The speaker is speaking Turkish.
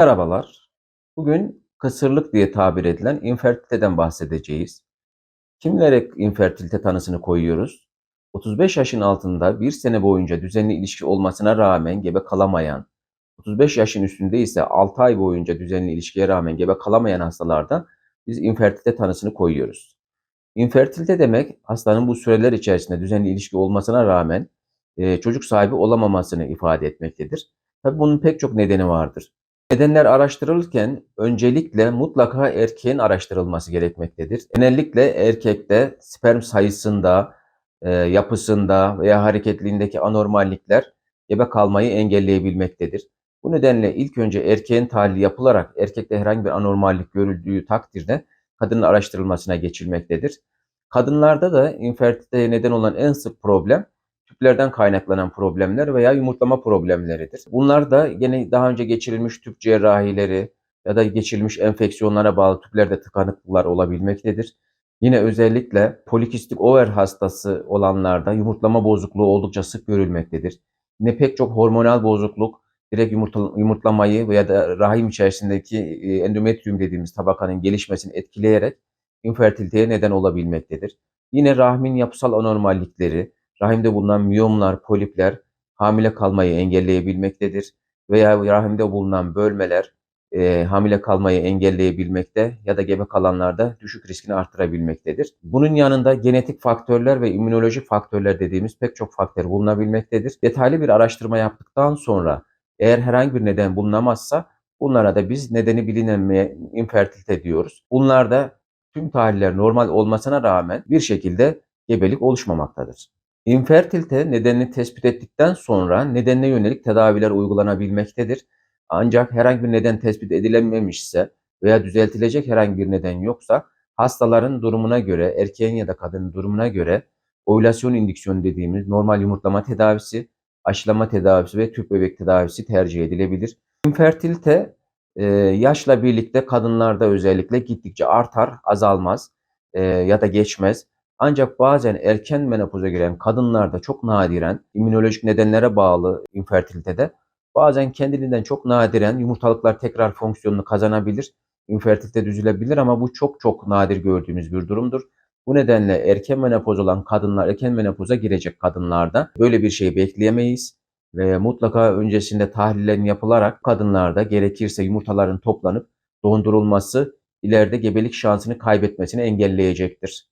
Merhabalar. Bugün kısırlık diye tabir edilen infertiliteden bahsedeceğiz. Kimlere infertilite tanısını koyuyoruz? 35 yaşın altında bir sene boyunca düzenli ilişki olmasına rağmen gebe kalamayan, 35 yaşın üstünde ise 6 ay boyunca düzenli ilişkiye rağmen gebe kalamayan hastalarda biz infertilite tanısını koyuyoruz. İnfertilite demek hastanın bu süreler içerisinde düzenli ilişki olmasına rağmen e, çocuk sahibi olamamasını ifade etmektedir. Tabii bunun pek çok nedeni vardır. Nedenler araştırılırken öncelikle mutlaka erkeğin araştırılması gerekmektedir. Genellikle erkekte sperm sayısında, e, yapısında veya hareketliğindeki anormallikler gebe kalmayı engelleyebilmektedir. Bu nedenle ilk önce erkeğin tahlili yapılarak erkekte herhangi bir anormallik görüldüğü takdirde kadının araştırılmasına geçilmektedir. Kadınlarda da infertiliteye neden olan en sık problem tüplerden kaynaklanan problemler veya yumurtlama problemleridir. Bunlar da yine daha önce geçirilmiş tüp cerrahileri ya da geçirilmiş enfeksiyonlara bağlı tüplerde tıkanıklıklar olabilmektedir. Yine özellikle polikistik over hastası olanlarda yumurtlama bozukluğu oldukça sık görülmektedir. Yine pek çok hormonal bozukluk direkt yumurtlamayı veya da rahim içerisindeki e, endometrium dediğimiz tabakanın gelişmesini etkileyerek infertiliteye neden olabilmektedir. Yine rahmin yapısal anormallikleri, rahimde bulunan miyomlar, polipler hamile kalmayı engelleyebilmektedir veya rahimde bulunan bölmeler e, hamile kalmayı engelleyebilmekte ya da gebe kalanlarda düşük riskini arttırabilmektedir. Bunun yanında genetik faktörler ve immünoloji faktörler dediğimiz pek çok faktör bulunabilmektedir. Detaylı bir araştırma yaptıktan sonra eğer herhangi bir neden bulunamazsa bunlara da biz nedeni bilinmeyen infertilite diyoruz. Bunlarda tüm tahliller normal olmasına rağmen bir şekilde gebelik oluşmamaktadır. İnfertilite nedenini tespit ettikten sonra nedenine yönelik tedaviler uygulanabilmektedir. Ancak herhangi bir neden tespit edilememişse veya düzeltilecek herhangi bir neden yoksa hastaların durumuna göre, erkeğin ya da kadının durumuna göre ovülasyon indüksiyonu dediğimiz normal yumurtlama tedavisi, aşılama tedavisi ve tüp bebek tedavisi tercih edilebilir. İnfertilite e, yaşla birlikte kadınlarda özellikle gittikçe artar, azalmaz e, ya da geçmez. Ancak bazen erken menopoza giren kadınlarda çok nadiren immünolojik nedenlere bağlı infertilitede bazen kendiliğinden çok nadiren yumurtalıklar tekrar fonksiyonunu kazanabilir. İnfertilite düzülebilir ama bu çok çok nadir gördüğümüz bir durumdur. Bu nedenle erken menopoz olan kadınlar, erken menopoza girecek kadınlarda böyle bir şey bekleyemeyiz. Ve mutlaka öncesinde tahlillerin yapılarak kadınlarda gerekirse yumurtaların toplanıp dondurulması ileride gebelik şansını kaybetmesini engelleyecektir.